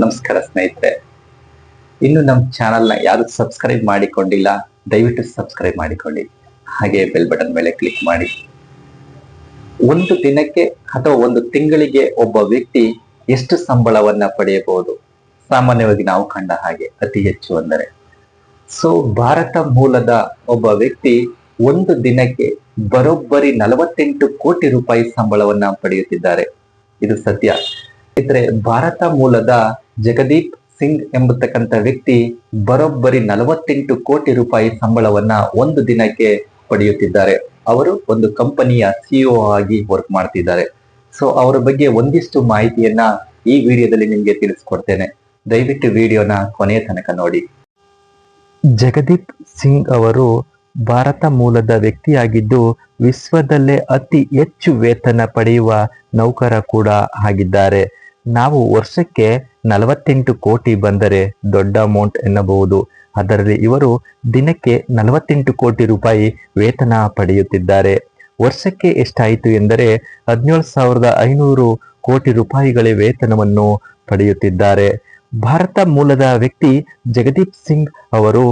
ನಮಸ್ಕಾರ ಸ್ನೇಹಿತರೆ. ಇನ್ನು ನಮ್ಮ ಚಾನಲ್ನ ಯಾರು ಸಬ್ಸ್ಕ್ರೈಬ್ ಮಾಡಿಕೊಂಡಿಲ್ಲ, ದಯವಿಟ್ಟು ಸಬ್ಸ್ಕ್ರೈಬ್ ಮಾಡಿಕೊಳ್ಳಿ. ಹಾಗೆ ಬೆಲ್ ಬಟನ್ ಮೇಲೆ ಕ್ಲಿಕ್ ಮಾಡಿ. ಒಂದು ದಿನಕ್ಕೆ ಅಥವಾ ಒಂದು ತಿಂಗಳಿಗೆ ಒಬ್ಬ ವ್ಯಕ್ತಿ ಎಷ್ಟು ಸಂಬಳವನ್ನ ಪಡೆಯಬಹುದು? ಸಾಮಾನ್ಯವಾಗಿ ನಾವು ಕಂಡ ಹಾಗೆ ಅತಿ ಹೆಚ್ಚು ಅಂದರೆ. ಸೊ ಭಾರತ ಮೂಲದ ಒಬ್ಬ ವ್ಯಕ್ತಿ ಒಂದು ದಿನಕ್ಕೆ ಬರೋಬ್ಬರಿ ನಲವತ್ತೆಂಟು ಕೋಟಿ ರೂಪಾಯಿ ಸಂಬಳವನ್ನ ಪಡೆಯುತ್ತಿದ್ದಾರೆ. ಇದು ಸತ್ಯ. ಇದ್ರೆ ಭಾರತ ಮೂಲದ ಜಗದೀಪ್ ಸಿಂಗ್ ಎಂಬತಕ್ಕಂಥ ವ್ಯಕ್ತಿ ಬರೋಬ್ಬರಿ ನಲವತ್ತೆಂಟು ಕೋಟಿ ರೂಪಾಯಿ ಸಂಬಳವನ್ನ ಒಂದು ದಿನಕ್ಕೆ ಪಡೆಯುತ್ತಿದ್ದಾರೆ. ಅವರು ಒಂದು ಕಂಪನಿಯ ಸಿಇಒ ಆಗಿ ವರ್ಕ್ ಮಾಡ್ತಿದ್ದಾರೆ. ಸೊ ಅವರ ಬಗ್ಗೆ ಒಂದಿಷ್ಟು ಮಾಹಿತಿಯನ್ನ ಈ ವಿಡಿಯೋದಲ್ಲಿ ನಿಮಗೆ ತಿಳಿಸ್ಕೊಡ್ತೇನೆ. ದಯವಿಟ್ಟು ವಿಡಿಯೋನ ಕೊನೆಯ ತನಕ ನೋಡಿ. ಜಗದೀಪ್ ಸಿಂಗ್ ಅವರು ಭಾರತ ಮೂಲದ ವ್ಯಕ್ತಿಯಾಗಿದ್ದು, ವಿಶ್ವದಲ್ಲೇ ಅತಿ ಹೆಚ್ಚು ವೇತನ ಪಡೆಯುವ ನೌಕರ ಕೂಡ ಆಗಿದ್ದಾರೆ. ನಾವು ವರ್ಷಕ್ಕೆ ನಲವತ್ತೆಂಟು ಕೋಟಿ ಬಂದರೆ ದೊಡ್ಡ ಅಮೌಂಟ್ ಎನ್ನಬಹುದು. ಅದರಲ್ಲಿ ಇವರು ದಿನಕ್ಕೆ ನಲವತ್ತೆಂಟು ಕೋಟಿ ರೂಪಾಯಿ ವೇತನ ಪಡೆಯುತ್ತಿದ್ದಾರೆ. ವರ್ಷಕ್ಕೆ ಎಷ್ಟಾಯಿತು ಎಂದರೆ ಹದಿನೇಳು ಸಾವಿರದ ಐನೂರು ಕೋಟಿ ರೂಪಾಯಿಗಳ ವೇತನವನ್ನು ಪಡೆಯುತ್ತಿದ್ದಾರೆ. ಭಾರತ ಮೂಲದ ವ್ಯಕ್ತಿ ಜಗದೀಪ್ ಸಿಂಗ್ ಅವರು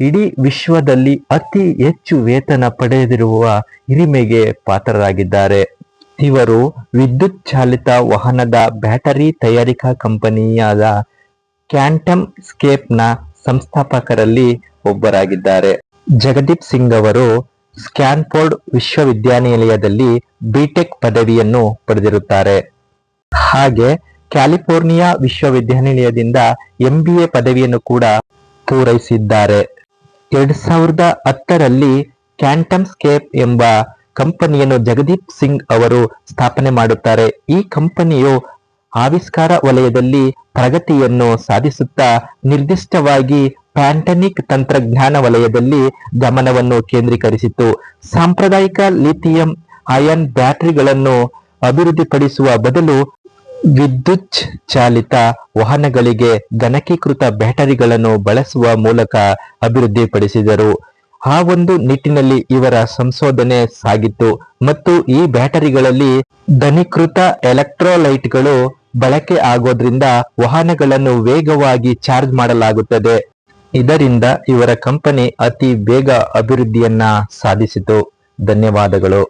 ಇಡೀ ವಿಶ್ವದಲ್ಲಿ ಅತಿ ಹೆಚ್ಚು ವೇತನ ಪಡೆದಿರುವ ಹಿರಿಮೆಗೆ ಪಾತ್ರರಾಗಿದ್ದಾರೆ. ಇವರು ವಿದ್ಯುತ್ ಚಾಲಿತ ವಾಹನದ ಬ್ಯಾಟರಿ ತಯಾರಿಕಾ ಕಂಪನಿಯಾದ ಕ್ಯಾಂಟಮ್ ಸ್ಕೇಪ್ನ ಸಂಸ್ಥಾಪಕರಲ್ಲಿ ಒಬ್ಬರಾಗಿದ್ದಾರೆ. ಜಗದೀಪ್ ಸಿಂಗ್ ಅವರು ಸ್ಕ್ಯಾನ್ಫೋರ್ಡ್ ವಿಶ್ವವಿದ್ಯಾನಿಲಯದಲ್ಲಿ ಬಿಟೆಕ್ ಪದವಿಯನ್ನು ಪಡೆದಿರುತ್ತಾರೆ. ಹಾಗೆ ಕ್ಯಾಲಿಫೋರ್ನಿಯಾ ವಿಶ್ವವಿದ್ಯಾನಿಲಯದಿಂದ ಎಂಬಿಎ ಪದವಿಯನ್ನು ಕೂಡ ಪೂರೈಸಿದ್ದಾರೆ. ಎರಡ್ ಸಾವಿರದ ಹತ್ತರಲ್ಲಿ ಕ್ಯಾಂಟಮ್ ಸ್ಕೇಪ್ ಎಂಬ ಕಂಪನಿಯನ್ನು ಜಗದೀಪ್ ಸಿಂಗ್ ಅವರು ಸ್ಥಾಪನೆ ಮಾಡುತ್ತಾರೆ. ಈ ಕಂಪನಿಯು ಆವಿಷ್ಕಾರ ವಲಯದಲ್ಲಿ ಪ್ರಗತಿಯನ್ನು ಸಾಧಿಸುತ್ತಾ ನಿರ್ದಿಷ್ಟವಾಗಿ ಪ್ಯಾಂಟನಿಕ್ ತಂತ್ರಜ್ಞಾನ ವಲಯದಲ್ಲಿ ಗಮನವನ್ನು ಕೇಂದ್ರೀಕರಿಸಿತು. ಸಾಂಪ್ರದಾಯಿಕ ಲಿಥಿಯಂ ಅಯನ್ ಬ್ಯಾಟರಿಗಳನ್ನು ಅಭಿವೃದ್ಧಿಪಡಿಸುವ ಬದಲು ವಿದ್ಯುತ್ ಚಾಲಿತ ವಾಹನಗಳಿಗೆ ಗಣಕೀಕೃತ ಬ್ಯಾಟರಿಗಳನ್ನು ಬಳಸುವ ಮೂಲಕ ಅಭಿವೃದ್ಧಿಪಡಿಸಿದರು. ಆ ಒಂದು ನಿಟ್ಟಿನಲ್ಲಿ ಇವರ ಸಂಶೋಧನೆ ಸಾಗಿತ್ತು ಮತ್ತು ಈ ಬ್ಯಾಟರಿಗಳಲ್ಲಿ ಘನೀಕೃತ ಎಲೆಕ್ಟ್ರೋಲೈಟ್ಗಳು ಬಳಕೆ ಆಗೋದ್ರಿಂದ ವಾಹನಗಳನ್ನು ವೇಗವಾಗಿ ಚಾರ್ಜ್ ಮಾಡಲಾಗುತ್ತದೆ. ಇದರಿಂದ ಇವರ ಕಂಪನಿ ಅತಿ ಬೇಗ ಅಭಿವೃದ್ಧಿಯನ್ನ ಸಾಧಿಸಿತು. ಧನ್ಯವಾದಗಳು.